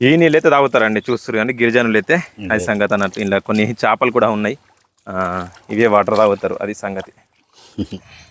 ఈ నీళ్ళు అయితే తాగుతారండి చూస్తారు కానీ గిరిజనులు అయితే అది సంగతి అన్నట్టు. ఇలా కొన్ని చేపలు కూడా ఉన్నాయి. ఆ, ఇవే వాటర్ తాగుతారు అది సంగతి.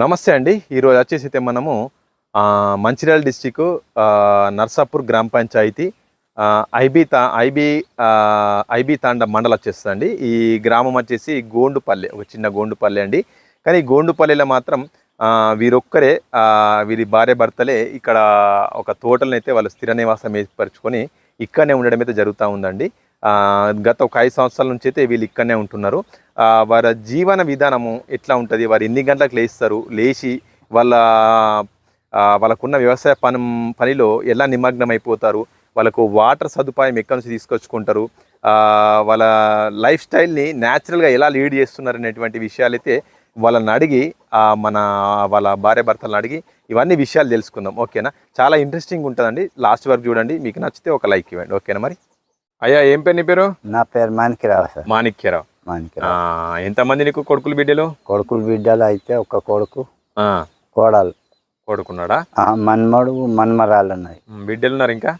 నమస్తే అండి. ఈరోజు వచ్చేసి అయితే మనము మంచిర్యాల డిస్టిక్ నర్సాపూర్ గ్రామ పంచాయతీ ఐబీ తా ఐబీ ఐబీ తాండ మండలం వచ్చేస్తుందండి. ఈ గ్రామం వచ్చేసి గోండుపల్లె ఒక చిన్న గోండుపల్లె అండి. కానీ గోండుపల్లెలో మాత్రం వీరొక్కరే వీరి భార్య భర్తలే ఇక్కడ ఒక తోటలనైతే వాళ్ళు స్థిర నివాసం ఏర్పరచుకొని ఇక్కడనే ఉండడం అయితే జరుగుతూ ఉందండి. గత ఒక ఐదు సంవత్సరాల నుంచి అయితే వీళ్ళు ఇక్కడనే ఉంటున్నారు. వారి జీవన విధానము ఎట్లా ఉంటుంది? వారు ఎన్ని గంటలకు లేస్తారు? లేచి వాళ్ళ వాళ్ళకున్న వ్యవసాయ పని పనిలో ఎలా నిమగ్నం అయిపోతారు వాళ్ళకు వాటర్ సదుపాయం ఎక్కడి నుంచి తీసుకొచ్చుకుంటారు? వాళ్ళ లైఫ్ స్టైల్ని న్యాచురల్గా ఎలా లీడ్ చేస్తున్నారు అనేటువంటి విషయాలు అయితే వాళ్ళని అడిగి మన వాళ్ళ భార్య భర్తలను అడిగి ఇవన్నీ విషయాలు తెలుసుకుందాం. ఓకేనా? చాలా ఇంట్రెస్టింగ్ ఉంటుందండి. లాస్ట్ వరకు చూడండి. మీకు నచ్చితే ఒక లైక్ ఇవ్వండి. ఓకేనా మరి? అయ్యా ఏం పేరు నీ పేరు? నా పేరు మాణిక్యరావు సార్. మాణిక్యరావు. మాణిక్యరావు. ఎంతమంది నీకు కొడుకులు బిడ్డలు? కొడుకులు బిడ్డలు అయితే ఒక కొడుకు కోడలు. కొడుకున్నాడా? మన్మడు మన్మరాలు ఉన్నాయి. బిడ్డలు ఉన్నారు ఇంకా?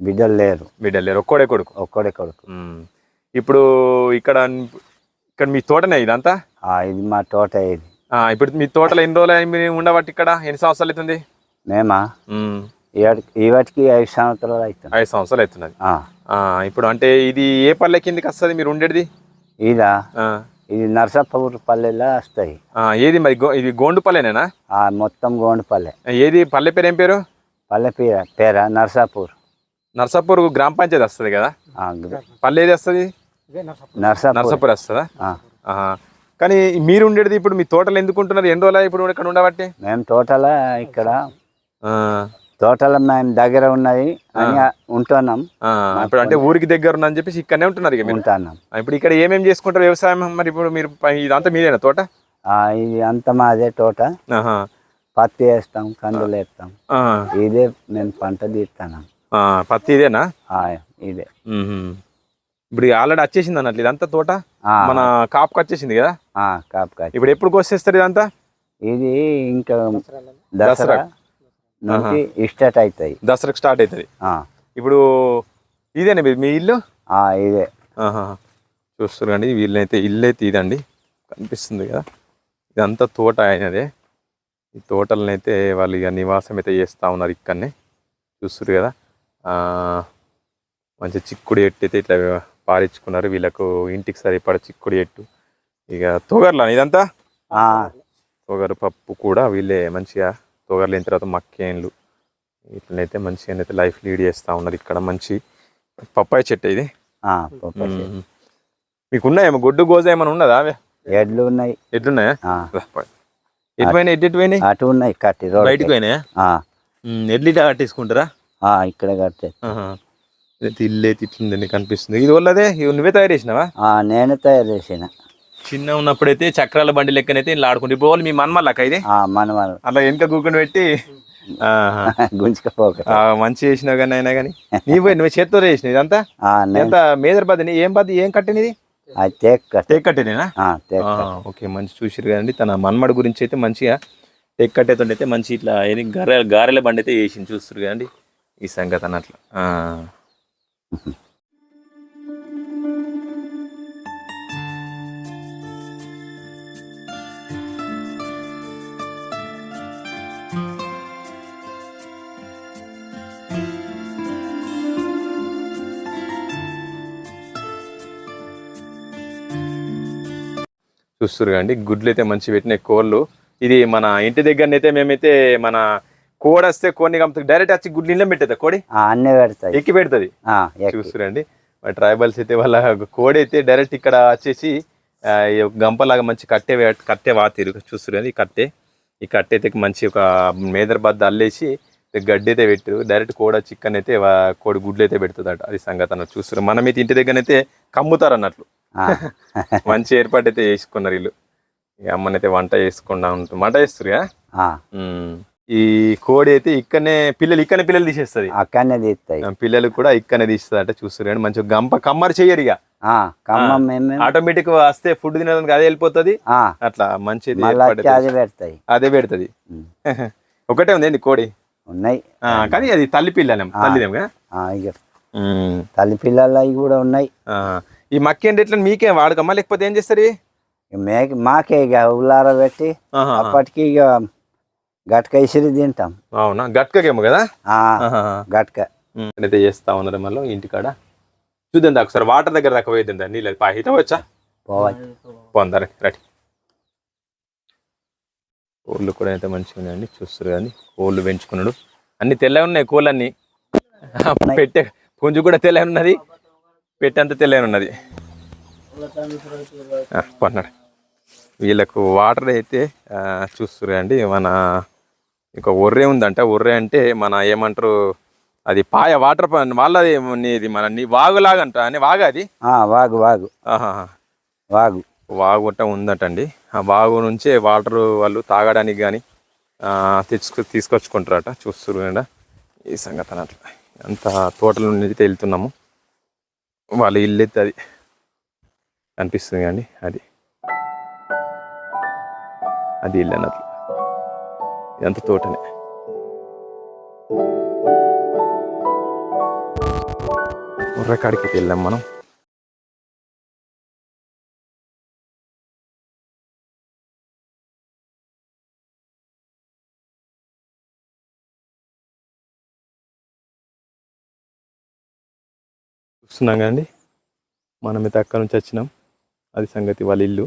బిడ్డలు లేరు. బిడ్డలు లేరు ఒక్కడే కొడుకు. ఒక్కడే కొడుకు. ఇప్పుడు ఇక్కడ ఇక్కడ మీ తోటనే ఇదంతా? ఇది మా తోట ఇది. ఇప్పుడు మీ తోటలో ఎన్ని రోజులు ఉండబట్టి ఇక్కడ? ఎన్ని సంవత్సరాలు అవుతుంది? మేమా? ఈవాటికి ఈవాటికి ఐదు సంవత్సరాలు అవుతుంది. ఐదు సంవత్సరాలు అవుతున్నది. ఇప్పుడు అంటే ఇది ఏ పల్లె కిందకి వస్తుంది మీరు ఉండేది? ఇదా? ఆ, ఇది నరసప్పూర్ పల్లెలో వస్తాయి ఆ, ఏది మరి గో- ఇది గోండు పల్లెనేనా? ఆ మొత్తం గోండుపల్లె ఏది? పల్లె పేరు ఏం పేరు? పల్లె పేర పేర? నరసాపూర్. నర్సాపూర్ గ్రామ పంచాయతీ వస్తుంది కదా? పల్లె ఏది వస్తుంది? నరసాపూర్. నర్సాపూర్. వస్తుందా. కానీ మీరు ఉండేది ఇప్పుడు మీ తోటలు ఎందుకు ఉంటున్నారు ఎన్ని రోజులు ఇప్పుడు ఇక్కడ ఉండబట్టి? మేము తోటలో ఇక్కడ ఆ, తోటలో మేము దగ్గర ఉన్నది అని ఉంటున్నాం. ఇప్పుడు అంటే ఊరికి దగ్గర ఉందని చెప్పేసి ఇక్కడనే ఉంటున్నారు ఇక ఉంటున్నాం. ఇప్పుడు ఇక్కడ ఏమేమి చేసుకుంటారు వ్యవసాయం? మరి ఇప్పుడు మీరు ఇదంతా మీదేనా తోట? ఇది అంత మాదే తోట. పత్తి వేస్తాం కందులు వేస్తాం. ఇదే మేము పంట తీస్తున్నాం ఆ, పత్తి ఇదేనా? ఆ, ఇదే. ఇప్పుడు ఆల్రెడీ వచ్చేసింది అన్నట్లు ఇదంతా తోట? మన కాపుకి వచ్చేసింది కదా? ఆ, కాపు కాచి ఇప్పుడు ఎప్పుడు కోసేస్తారు ఇదంతా? ఇది ఇంకా దసరా. నుంచి స్టార్ట్ అవుతాయి. దసరాకు స్టార్ట్ అవుతుంది. ఇప్పుడు ఇదేనా మీ- మీ ఇల్లు? ఇదే. చూస్తారు కండి వీళ్ళైతే ఇల్లు అయితే ఇదండి. కనిపిస్తుంది కదా. ఇదంతా తోట అయినదే. ఈ తోటలను అయితే వాళ్ళు ఇక నివాసం అయితే చేస్తూ ఉన్నారు ఇక్కడనే. చూస్తారు కదా. మంచి చిక్కుడు ఎట్టు అయితే ఇట్లా పారించుకున్నారు వీళ్ళకు ఇంటికి సరిపడ చిక్కుడు ఎట్టు. ఇక తోగర్లా ఇదంతా? తోగరు పప్పు కూడా వీళ్ళే మంచిగా తోగర్లు అయిన తర్వాత మక్కేన్లు. ఇట్లనైతే మంచిగా అయితే లైఫ్ లీడ్ చేస్తూ ఉన్నారు ఇక్కడ మంచి పప్పాయి చెట్టు ఇది. మీకు ఉన్నాయేమో గొడ్డు గోజ ఏమైనా ఉన్నదా అవి? ఎడ్లు ఉన్నాయి. ఎట్లున్నాయా ఆ, రా, పో. ఎటు పోయినాయి? ఎటు ఎటు పోయినాయి? అటు ఉన్నాయి కట్టి బయటకు పోయినాయా. ఎడ్లు ఇట్లా కట్టేసుకుంటారా? ఇక్కడ కట్టే ఇల్లు అయితే ఇట్లుందండి కనిపిస్తుంది ఇది వాళ్ళదే? ఇవి నువ్వే తయారు చేసినావా? ఆ, నేను తయారు చేసిన. చిన్న ఉన్నప్పుడైతే చక్రాల బండి లెక్కనైతే ఇలా ఆడుకుంటే. ఇప్పుడు వాళ్ళు మీ మన్మల్లక ఇది? మనవాళ్ళు అలా వెనుక కూకుని పెట్టి. గుంజుకపోక. మంచి చేసినావు కానీ అయినా కానీ. నీవు పోయి నువ్వు చేత్తో చేసినావు ఇదంతా? ఎంత మేదర్ బద్ది ఏం బద్ది ఏం కట్టినది? టేక్ కట్టినేనా? ఆ, తేక్ ఆ, కట్టే. ఓకే మంచి చూసిరు కదండి. తన మన్మడు గురించి అయితే మంచిగా టెక్ కట్టేతుండే అయితే మంచి ఇట్లా ఏది? గారె గారెల బండి అయితే వేసింది చూస్తారు కదండి. ఈ సంగతి అన్నట్లు. చూస్తారు కదండి. గుడ్లు అయితే మంచి పెట్టినాయి కోళ్ళు. ఇది మన ఇంటి దగ్గరనైతే మేమైతే మన కోడి వస్తే కోడిని కమ్ముతుంది డైరెక్ట్ వచ్చి గుడ్లు ఇళ్ళం పెట్టేది కోడి? అన్నీ పెడతాయి ఎక్కి పెడుతుంది. చూస్తురండి ట్రైబల్స్ అయితే వాళ్ళ కోడి అయితే డైరెక్ట్ ఇక్కడ వచ్చేసి గంపలాగా మంచి కట్టే కట్టే వాతిరు. చూస్తురండి ఈ కట్టే. ఈ కట్టె అయితే మంచి ఒక మేదర్ బద్ద అల్లేసి గడ్డి అయితే పెట్టారు డైరెక్ట్ కోడ చికెన్ అయితే కోడి గుడ్లు అయితే పెడుతుందట. అది సంగతి అన్నట్టు చూస్తారు మనమైతే ఇంటి దగ్గర అయితే కమ్ముతారు అన్నట్లు. మంచి ఏర్పాటు అయితే చేసుకున్నారు వీళ్ళు. అమ్మనైతే వంట చేసుకుండా ఉంటుంది వంట చేస్తురుగా. ఈ కోడి అయితే ఇక్కడనే పిల్లలు ఇక్కడనే పిల్లలు తీసేస్తుంది. అక్కడనే తీస్తాయి. పిల్లలు కూడా ఇక్కడనే తీస్తుంది అంటే చూస్తారు కానీ మంచిగా గంప కమ్మరి చెయ్యరు ఇక. ఆటోమేటిక్ వస్తే ఫుడ్ తినడానికి అదే వెళ్ళిపోతుంది. అట్లా మంచిది అయితే అది పెడతాయి. అదే పెడుతుంది. ఒకటే ఉంది కోడి? ఉన్నాయి. ఆ, కానీ అది తల్లి పిల్లనేం తల్లిదేం తల్లి పిల్లలు అవి కూడా ఉన్నాయి. ఈ మక్కి ఎట్లా మీకే వాడకమ్మా లేకపోతే ఏం చేస్తారు? మేక మాకే ఇక ఉల్లార పెట్టి. అప్పటికి ఇక గట్క ఇసిరి తింటాం. అవునా? గట్కకేమో కదా. గట్క. అయితే చేస్తా ఉన్నారు మళ్ళీ ఇంటికాడ చూద్దాం దా ఒకసారి వాటర్ దగ్గర దాకా పోయిద్దాం దా. నీళ్ళు పాహిత వచ్చా పోవచ్చు? పోందారు రైట్ కోళ్ళు కూడా అయితే మంచిగా ఉన్నాయండి. చూస్తారు కానీ కోళ్ళు పెంచుకున్నాడు. అన్ని తెల్లగా ఉన్నాయి కోళ్ళన్నీ. పెట్టే పుంజు కూడా తెల్లగా ఉన్నది. పెట్టేంత ఉన్నది పన్నాడు వీళ్ళకు వాటర్ అయితే అండి మన ఇక ఒర్రే ఉందంట. ఒర్రే అంటే మన ఏమంటారు అది పాయ వాటర్ వాళ్ళది ఇది మన నీ వాగులాగంట అని వాగా అది? వాగు వాగు. ఆహా వాగు. వాగు గట్ట ఉందటండి. ఆ వాగు నుంచే వాటర్ వాళ్ళు తాగడానికి కానీ తెచ్చుకు తీసుకొచ్చుకుంటారట. చూస్తున్నారు కదా. ఈ సంగతి అన్నట్లు. అంత తోటల నుండి వెళ్తున్నాము వాళ్ళ ఇల్లు అయితే అది. అనిపిస్తుంది అండి అది. అది ఇల్లు అన్నట్లు. ఇదంతా తోటనే. ఉర్రకాడికి వెళ్ళాం మనం. చూస్తున్నాం కదండి. మనమైతే అక్కడ నుంచి వచ్చినాం. అది సంగతి వాళ్ళ ఇల్లు.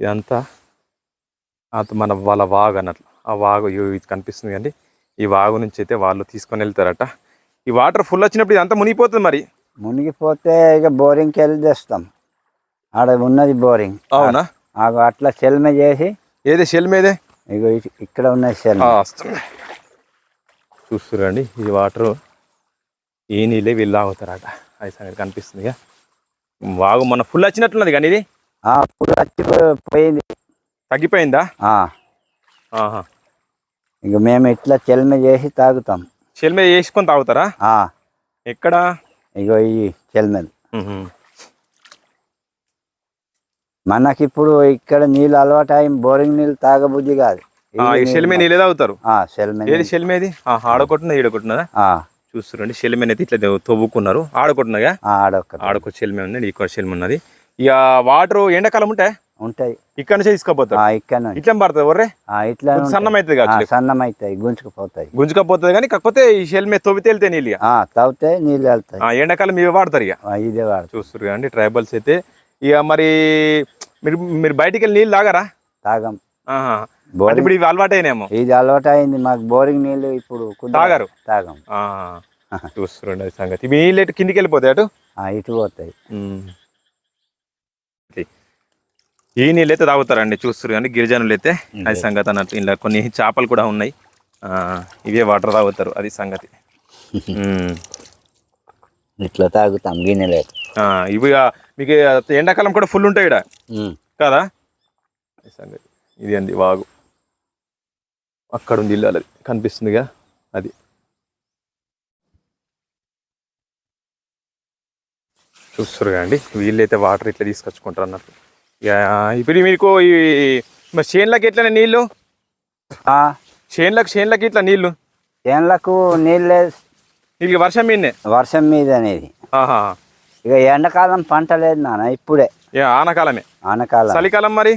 ఇదంతా అంత మన వాళ్ళ వాగు అన్నట్లు. ఆ వాగు ఇది కనిపిస్తుంది కండి ఈ వాగు నుంచి అయితే వాళ్ళు తీసుకొని వెళ్తారట. ఈ వాటర్ ఫుల్ వచ్చినప్పుడు ఇదంతా మునిగిపోతుంది మరి. మునిగిపోతే ఇక బోరింగ్కి వెళ్ళి తెస్తాం. ఆడ ఉన్నది బోరింగ్. అవునా? అట్లా సెల్మె చేసి ఏదే షెల్ మీదే? ఇగో ఇ- ఇక్కడ ఉన్నది సెల్ ఆ, వస్తుంది. చూస్తురండి ఈ వాటర్ ఈ నీళ్ళే వీళ్ళు తాగుతారట. అది సంగతి కనిపిస్తుంది. వాగు మన ఫుల్ వచ్చినట్లున్నది కానీ ఇది? అప్పుడు వచ్చి పోయింది. తగ్గిపోయిందా? ఇక మేము ఇట్లా చెల్మె చేసి తాగుతాం. షెల్ మీద వేసుకొని తాగుతారా? ఆ, ఎక్కడ? ఇగో ఈ చెల్మెలు మ్హూ. మనకి ఇప్పుడు ఇక్కడ నీళ్ళు అలవాటు అయి బోరింగ్ నీళ్ళు తాగబుద్ధి కాదు. మీద నీళ్ళే తాగుతారు? సెల్మె ఏది షెల్ మీది ఆడకొట్టున్నది ఈడకొట్టున్నదా చూస్తురండి షెల్ మీద అయితే ఇట్లా తవ్వుకున్నారు ఆడకొట్టున్నగా ఆడొక్కటి ఆడకొ షెల్ మీద ఉన్నది ఇక్కడ షెల్ ఉన్నది. ఇక వాటర్ ఎండాకాలం ఉంటే ఉంటాయి. ఇక్కడ నుంచే తీసుకుపోతారు? ఆ, ఇక్కడ ఇట్లా పడుతుంది ఒర్రే ఆ, ఇట్లా కొంచెం సన్నం అవుతుంది కావచ్చు సన్నం అవుతాయి గుంజుకుపోతాయి. గుంజుకపోతుంది కానీ కాకపోతే ఈ షెల్ మీద తవ్వితే వెళ్తే నీళ్ళు తాగితే నీళ్ళు వెళ్తాయి. ఆ, ఎండాకాలం ఇవి వాడతారు ఇక. ఇదే వాడు చూస్తారు కదండి ట్రైబల్స్ అయితే. ఇక మరి మీరు మీరు బయటికి వెళ్ళి నీళ్ళు తాగరా? తాగం. అంటే ఇప్పుడు ఇవి అలవాటైనేమో ఇది అలవాటు అయింది మాకు బోరింగ్ నీళ్ళు ఇప్పుడు. తాగరు? తాగం. చూస్తుండే సంగతి. ఇవి నీళ్ళు ఎటు కిందికి వెళ్ళిపోతాయి అటు? ఇటు పోతాయి. ఈ నీళ్ళు అయితే తాగుతారండి చూస్తారు కానీ గిరిజనులు అయితే. అది సంగతి అన్నట్టు. ఇలా కొన్ని చేపలు కూడా ఉన్నాయి. ఆ, ఇవే వాటర్ తాగుతారు అది సంగతి. ఇట్లా తాగుతాం గిన్నెలు ఇవి మీకు ఎండాకాలం కూడా ఫుల్ ఉంటాయి ఇక్కడ కదా? సంగతి. ఇది అండి వాగు. అక్కడ ఉంది ఇల్లు అది కనిపిస్తుందిగా అది. చూస్తారు అండి. వీళ్ళైతే వాటర్ ఇట్లా తీసుకొచ్చుకుంటారు అన్నట్టు. ఇక ఇప్పుడు మీకు ఈ మరి చేన్లకి ఎట్లనే నీళ్ళు? చేన్లకు చేన్లకి ఇట్లా నీళ్ళు? చేనులకు నీళ్ళే నీళ్ళు వర్షం మీదనే? వర్షం మీద అనేది. ఇక ఎండాకాలం పంట లేదు నాన్న ఇప్పుడే. ఆనకాలమే. ఆనకాలం. చలికాలం మరి?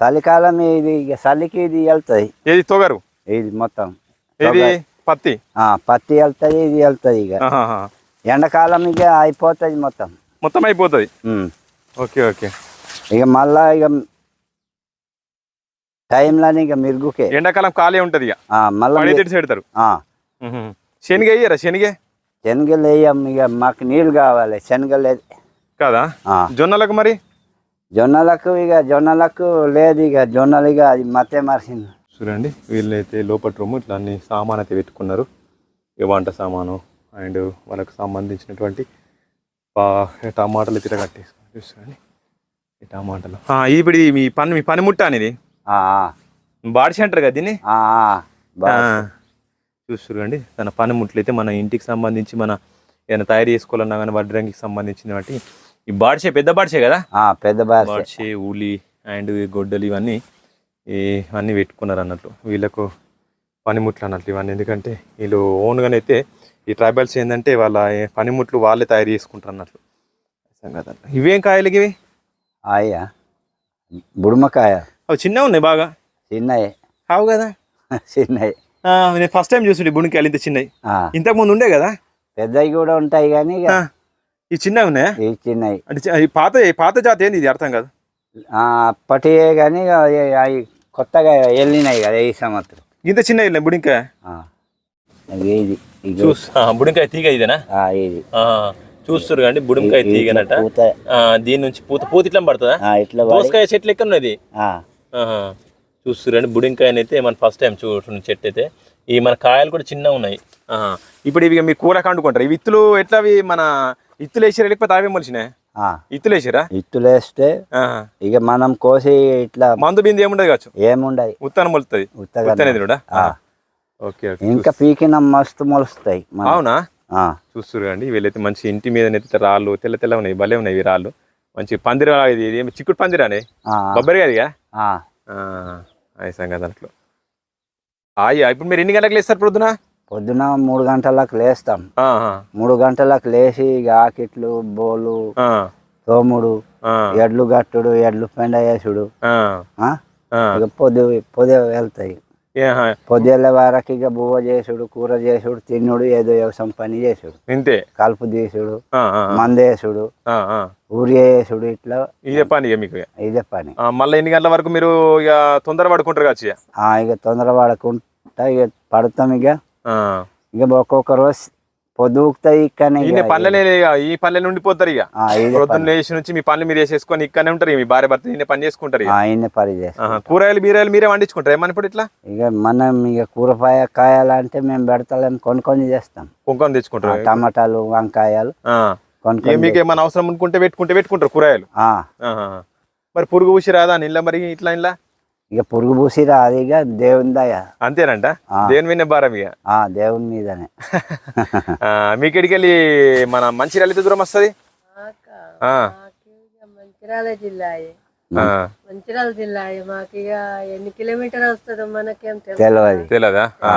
చలికాలం ఇది ఇక చలికి ఇది వెళ్తుంది. ఏది తొగరు? ఇది మొత్తం ఏది పత్తి? ఆ, పత్తి వెళ్తుంది ఇది వెళ్తుంది ఇక. ఆహాహా. ఎండాకాలం ఇక అయిపోతుంది మొత్తం. మొత్తం అయిపోతుంది? ఉమ్. Okay okay. ఇక మళ్ళా ఇక టైంలోని ఇక మిరుగుకే. ఎండాకాలం ఖాళీ ఉంటది ఇక. ఆ, మళ్ళా పడి పెడతారు. ఆ. శనగ వేయరా శనగ? శనగలు వేయం ఇక మాకు నీళ్ళు కావాలి శనగలు కదా? ఆ, జొన్నలకు మరి? జొన్నలకు ఇక జొన్నలకు లేదు ఇక జొన్నలు ఇక అది మతే మరిసింది చూడండి వీళ్ళైతే లోపల రూమ్ ఇట్లా అన్ని సామాన్ అయితే పెట్టుకున్నారు ఇక వంట సామాను అండ్ వాళ్ళకు సంబంధించినటువంటి టమాటాలు ఇతర కట్టేసుకుని చూడండి ఈ టమాటాలు. ఇప్పుడు మీ పని మీ పనిముట్ట అనేది? బాడిసి అంటారు కదా దీన్ని? చూస్తురండి తన పనిముట్లు అయితే మన ఇంటికి సంబంధించి మన ఏదైనా తయారు చేసుకోవాలన్నా కానీ వడ్రంగికి సంబంధించిన వాటి ఈ బాడిసే పెద్ద బాడిసే కదా? పెద్ద బాడిసే ఉలి అండ్ గొడ్డలు ఇవన్నీ ఇవన్నీ పెట్టుకున్నారు అన్నట్లు వీళ్ళకు పనిముట్లు అన్నట్లు ఇవన్నీ. ఎందుకంటే వీళ్ళు ఓన్గానే అయితే ఈ ట్రైబల్స్ ఏంటంటే వాళ్ళ పనిముట్లు వాళ్ళే తయారు చేసుకుంటారు అన్నట్లు సంగతి. ఇవేం కాయలు ఇవి? అయ్యా బుడుమకాయ అవి చిన్నగా ఉన్నాయి బాగా? చిన్నవి కావు కదా? చిన్నవి నేను ఫస్ట్ టైం చూసుడు బుణికాయలు ఇంత చిన్నవి. ఇంతకు ముందు ఉండే కదా? పెద్దవి కూడా ఉంటాయి కానీ ఈ చిన్నగా ఉన్నాయా? ఇవి చిన్నవి. అంటే ఈ పాత ఈ పాత జాతి ఏంది? ఇది అర్థం కాదు. ఆ, అప్పటివే కానీ అవి- కొత్తగా వెళ్ళినాయి కదా ఈ సంవత్సరం. ఇంత చిన్న ఇల్లు బుడింకాయ ఇది చూస్ బుడింకాయ తీగ ఇదేనా? ఆ, ఇది. చూస్తారు కండి బుడింకాయ తీగనట. దీని నుంచి పూత పూత ఇట్లా పడుతుందా? ఆ, ఇట్లా పడి- దోసకాయ చెట్లు ఎక్కడ ఉన్నది. ఆ, చూస్తురండి బుడింకాయని అయితే మన ఫస్ట్ టైం చూస్తున్న చెట్టు అయితే. ఈ మన కాయలు కూడా చిన్నగా ఉన్నాయి. ఆహా. ఇప్పుడు ఇవి మీ కూర కండుకుంటారు. ఈ విత్తులు ఎట్లా అవి మన ఇత్తులు వేసారా లేకపోతే అవే ఆ. ఇత్తులు వేసారా ఇత్తులు వేస్తే ఆహా. ఇక మనం కోసి ఇట్లా మందు బిందు ఏముండదు కావచ్చు? ఏముండదు. ఉత్తానం మొలుతుంది ఉత్తనేది. Okay okay. ఇంకా పీకిన మస్తు మొలుస్తాయి అవునా? ఆ, చూస్తున్నారు అండి వీళ్ళైతే మంచి ఇంటి మీద రాళ్ళు తెల్ల తెల్ల ఉన్నాయి భలే ఉన్నాయి రాళ్ళు. మంచి పందిర ఇది చిక్కుడు పందిరానే బొబ్బరి. అయి సంగతి అట్లా అయ్యా ఇప్పుడు మీరు ఎన్ని గంటలకు లేస్తారు పొద్దున పొద్దున మూడు గంటలకు లేస్తాం. మూడు గంటలకు లేచి ఆకిట్లు బోలు తోముడు ఎడ్లు గట్టుడు ఎడ్లు పెండ వేసుడు. ఇక పొద్దు పొద్దు వెళ్తాయి. పొద్దున్న వరకు ఇక బువ్వ చేసుడు కూర చేసుడు తిన్నుడు ఏదో వ్యవసాయం పని చేసుడు. ఇంతే. కలుపు తీసుడు మందేసుడు. ఊరి వేసుడు ఇట్లా. ఇదే పని ఇక మీకు. ఇదే పని. మళ్ళీ ఎన్ని గంటల వరకు మీరు ఇక తొందర పడుకుంటారు కావచ్చు ఇక. తొందర పడకుండా ఇక పడతాం ఇక. ఇక ఒక్కొక్క రోజు పొద్దు ఊకుతాయి ఇక్కడనే ఇక. ఈయన పనులనే ఇక ఈ పనులే ఉండిపోతారు ఇక పొద్దున్న లేచి నుంచి మీ పనులు మీరు చేసేసుకొని ఇక్కడనే ఉంటారు మీ భార్య భర్త ఈయన పని చేసుకుంటారు ఇక ఆ, ఈయన పని చేస్తాం ఆహా. కూరగాయలు బీరాయలు మీరే వండించుకుంటారు? ఏమని ఇప్పుడు ఇట్లా? ఇక మనం ఇక కూరపాయ కాయాలంటే మేము పెడతలేం కొనుక్కొని చేస్తాం. కుంకొని ఆ, తెచ్చుకుంటారు టమాటాలు వంకాయలు కొనుక్కొని మీకు ఏమైనా అవసరం అనుకుంటే పెట్టుకుంటే పెట్టుకుంటారు కూరగాయలు. మరి పురుగు ఊసి రాదా నీళ్ళ మరి ఇట్లా ఇలా ఇక పురుగు పూసిరా అది ఇక దేవుని దయ. అంతేనంట. దేని మీద భారం ఇక. ఆ, దేవుని మీదనే. మీకెడికి వెళ్ళి మన మంచి ఎంత దూరం వస్తుంది. మంచిర్యాల జిల్లా ఆ, మంచిర్యాల జిల్లా మాకు ఇక ఎన్ని కిలోమీటర్ వస్తుందో మనకేం తెలుసు తెలియదు తెలియదా ఆ.